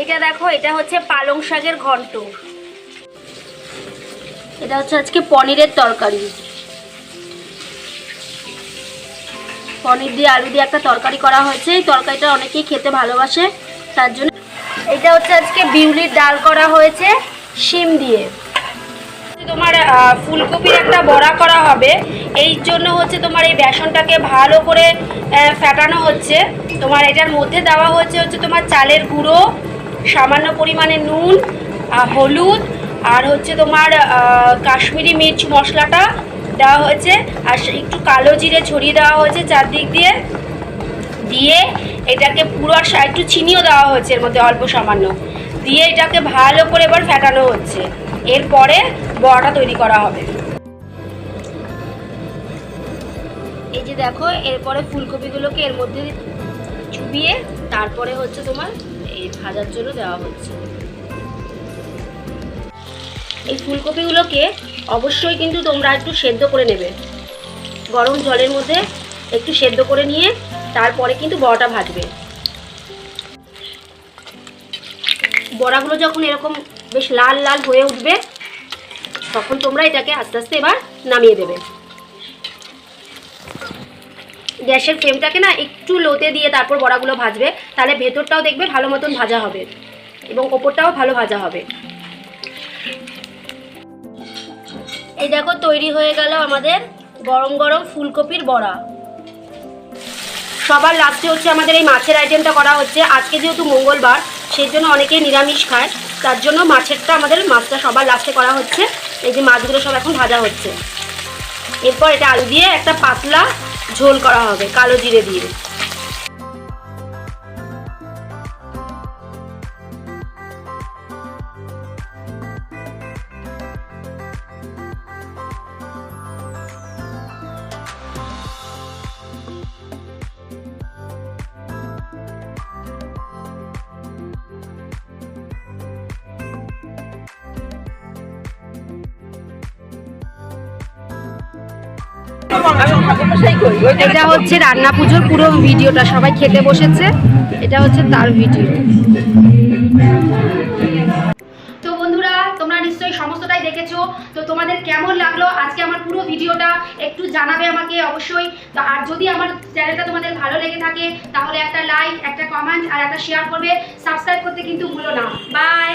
এটা দেখো, এটা হচ্ছে পালং শাকের ঘন্ট। এটা হচ্ছে আজকে পনিরের তরকারি। পনির দিয়ে আলু দিয়ে একটা তরকারি করা হয়েছে। এই তরকারিটা অনেকেই খেতে ভালোবাসে, তার জন্য এটা হচ্ছে আজকে বিউলির ডাল করা হয়েছে, শিম দিয়ে। তোমার ফুলকপির একটা বড়া করা হবে। এই জন্য হচ্ছে তোমার এই বেসনটাকে ভালো করে ফেটানো হচ্ছে। তোমার এটার মধ্যে দেওয়া হচ্ছে হচ্ছে তোমার চালের গুঁড়ো সামান্য পরিমাণে নুন হলুদ, আর হচ্ছে তোমার কাশ্মীরি মির্চ মশলাটা দেওয়া হয়েছে, আর একটু কালো জিরে ছড়িয়ে দেওয়া হয়েছে চারদিক দিয়ে। দিয়ে এটাকে পুরো একটু চিনিও দেওয়া হয়েছে এর মধ্যে অল্প সামান্য। দিয়ে এটাকে ভালো করে এবার ফেটানো হচ্ছে। এরপরে বড়াটা তৈরি করা হবে। এই যে দেখো, এরপরে ফুলকপিগুলোকে এর মধ্যে চুবিয়ে, তারপরে হচ্ছে তোমার ভাজার জন্য দেওয়া হচ্ছে। এই ফুলকপিগুলোকে অবশ্যই কিন্তু তোমরা একটু সেদ্ধ করে নেবে। গরম জলের মধ্যে একটু সেদ্ধ করে নিয়ে তারপরে কিন্তু বড়াটা ভাজবে। বড়াগুলো যখন এরকম বেশ লাল লাল হয়ে উঠবে, তখন তোমরা এটাকে আস্তে আস্তে এবার নামিয়ে দেবে। গ্যাসের ফ্লেমটাকে না একটু লোতে দিয়ে তারপর বড়াগুলো ভাজবে, তাহলে ভেতরটাও দেখবে ভালো মতন ভাজা হবে এবং ওপরটাও ভালো ভাজা হবে। এই দেখো তৈরি হয়ে গেল আমাদের গরম গরম ফুলকপির বড়া। সবার লাস্টে হচ্ছে আমাদের এই মাছের আইটেমটা করা হচ্ছে। আজকে যেহেতু মঙ্গলবার, সেই জন্য অনেকে নিরামিষ খায়, তার জন্য মাছেরটা আমাদের মাছটা সবার লাস্টে করা হচ্ছে। এই যে মাছগুলো সব এখন ভাজা হচ্ছে। এরপর এটা আলু দিয়ে একটা পাতলা ঝোল করা হবে কালো জিরে দিয়ে। এটা হচ্ছে রান্না পুজোর পুরো ভিডিওটা, সবাই খেতে বসেছে। এটা হচ্ছে তার ভিডিও। তো বন্ধুরা, তোমরা নিশ্চয়ই সমস্তটাই দেখেছ। তো তোমাদের কেমন লাগল? আজকে আমার পুরো ভিডিওটা একটু জানাবে আমাকে অবশ্যই। তো আর যদি আমার চ্যানেলটা তোমাদের ভালো লেগে থাকে, তাহলে একটা লাইক একটা কমেন্ট আর একটা শেয়ার করবে। সাবস্ক্রাইব করতে কিন্তু ভুলো না। বাই